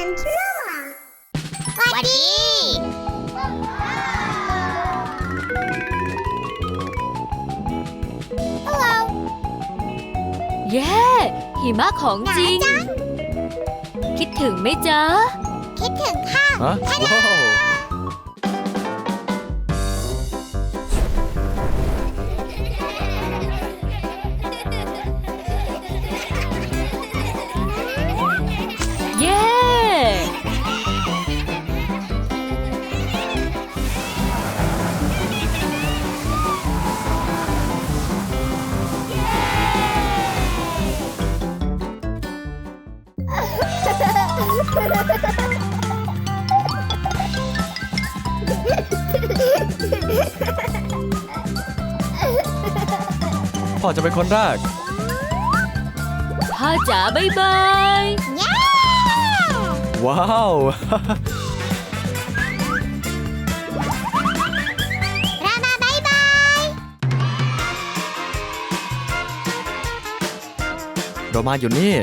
สวัสดีเย้หิมะของจริงคิดถึงไหมจ๊ะ คิดถึงค่ะฮะว้าว จะเป็นคนแรก พ่อจ๋าบายบายเย้ว้าว รามาบายบายโรมาอยู่นี่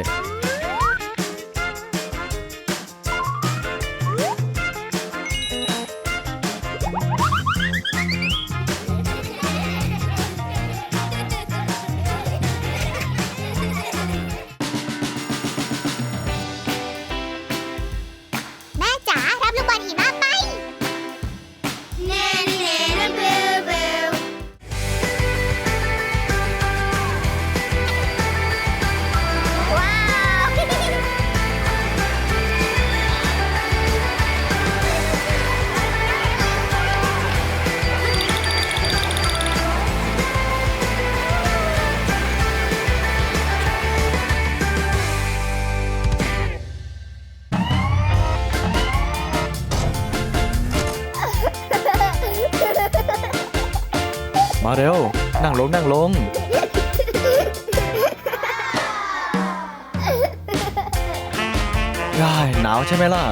มาเร็ว นั่งลงนั่งลง ได้หนาวใช่ไหมล่ะ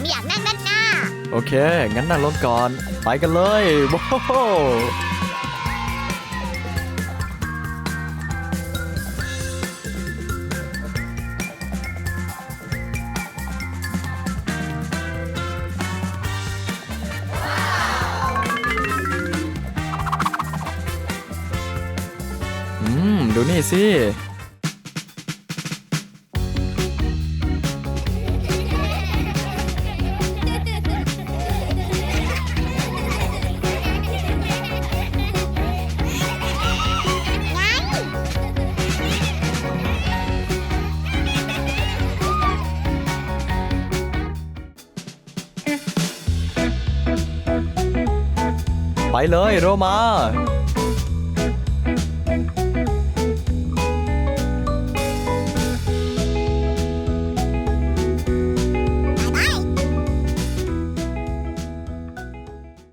ผมอยากนั่งด้านหน้า โอเค งั้นนั่งลงก่อน ไปกันเลยว้าวอืม ดูนี่สิ ไปเลยโรมา